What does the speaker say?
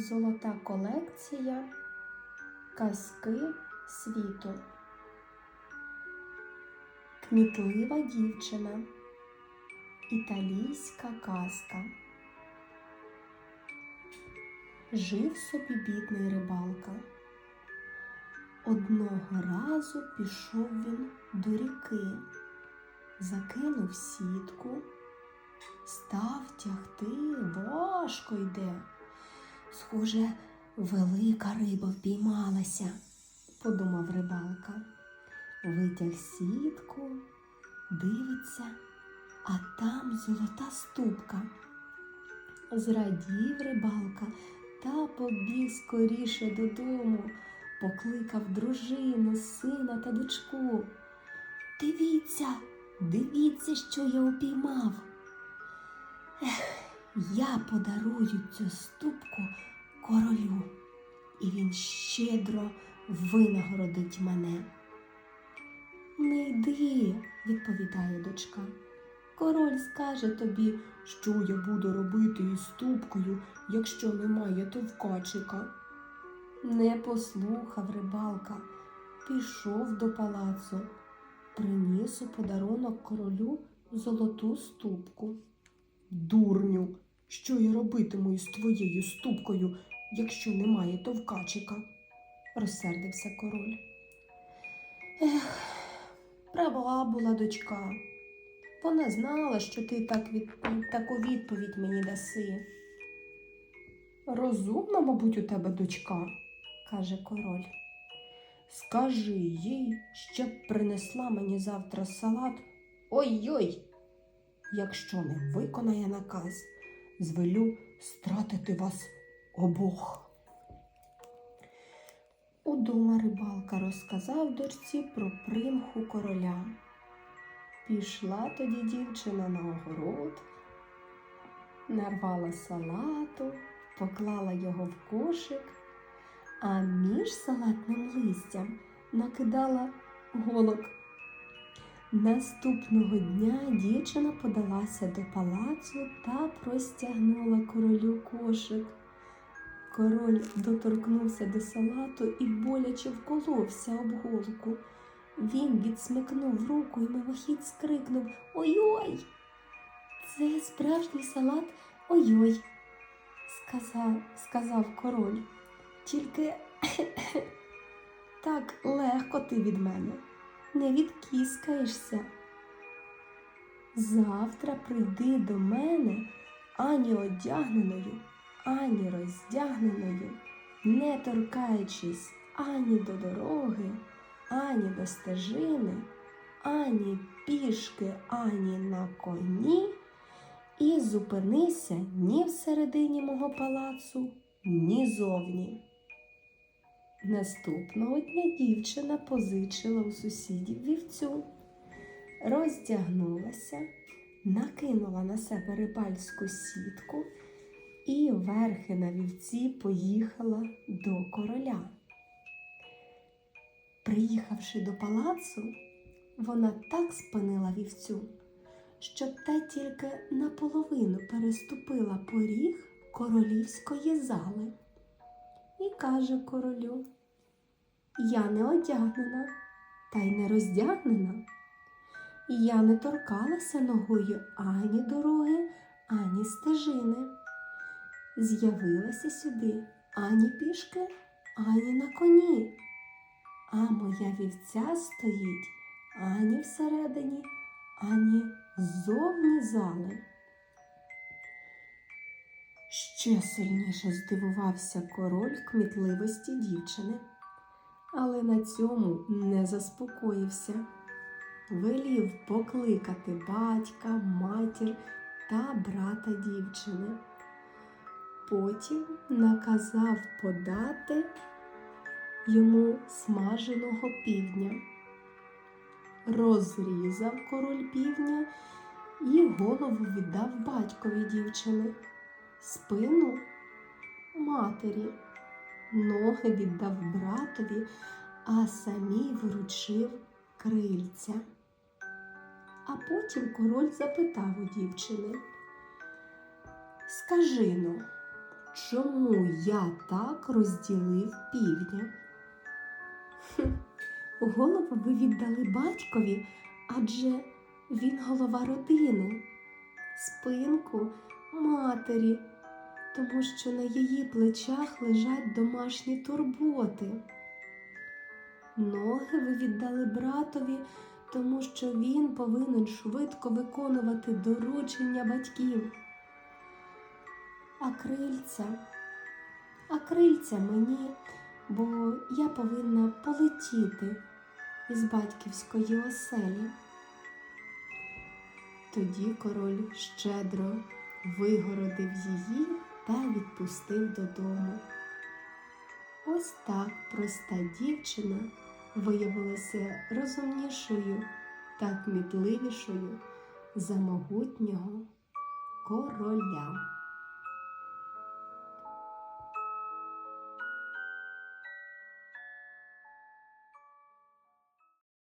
Золота колекція Казки світу. Кмітлива дівчина. Італійська казка. Жив собі бідний рибалка. Одного разу пішов він до ріки, закинув сітку, став тягти, важко йде. Схоже, велика риба впіймалася, подумав рибалка. Витяг сітку, дивиться, а там золота ступка. Зрадів рибалка та побіг скоріше додому, покликав дружину, сина та дочку. Дивіться, дивіться, що я упіймав. Ех, я подарую цю ступку королю, і він щедро винагородить мене. Не йди, відповідає дочка. Король скаже тобі, що я буду робити із ступкою, якщо немає товкачика. Не послухав рибалка, пішов до палацу, приніс у подарунок королю золоту ступку. Дурню, що я робитиму із твоєю ступкою, якщо немає товкачика? розсердився король. Ех, права була дочка. Вона знала, що ти так від... таку відповідь мені даси. Розумна, мабуть, у тебе дочка, каже король. Скажи їй, щоб принесла мені завтра салат. Ой-ой! Якщо не виконає наказ, звелю стратити вас обох. Удома рибалка розказав дочці про примху короля. Пішла тоді дівчина на огород, нарвала салату, поклала його в кошик, а між салатним листям накидала голок. Наступного дня дівчина подалася до палацу та простягнула королю кошик. Король доторкнувся до салату і боляче вколовся об голку. Він відсмикнув руку і мимохідь скрикнув Ой-ой! Це справжній салат ой-ой, сказав, сказав король. Тільки так легко ти від мене, не відкіскаєшся. Завтра прийди до мене ані одягненою, ані роздягненою, не торкаючись ані до дороги ані до стежини, ані пішки, ані на коні, і зупинися ні всередині мого палацу, ні зовні. Наступного дня дівчина позичила у сусідів вівцю, роздягнулася, накинула на себе рибальську сітку і верхи на вівці поїхала до короля. Приїхавши до палацу, вона так спинила вівцю, що та тільки наполовину переступила поріг королівської зали каже королю: Я не одягнена та й не роздягнена. Я не торкалася ногою ані дороги, ані стежини. З'явилася сюди ані пішки, ані на коні а моя вівця стоїть ані всередині, ані ззовні зали. Ще сильніше здивувався король кмітливості дівчини, але на цьому не заспокоївся. Велів покликати батька, матір та брата дівчини. Потім наказав подати йому смаженого півдня. Розрізав король півдня і голову віддав батькові дівчини, спину матері, ноги віддав братові, а самі виручив крильця. А потім король запитав у дівчини, Скажи ну, чому я так розділив півдня? Голову ви віддали батькові, адже він голова родини, спинку матері, тому що на її плечах лежать домашні турботи. Ноги ви віддали братові, тому що він повинен швидко виконувати доручення батьків. А крильця, а крильця мені, бо я повинна полетіти із батьківської оселі. Тоді король щедро вигородив її та відпустив додому. Ось так проста дівчина виявилася розумнішою та кмітливішою за могутнього короля.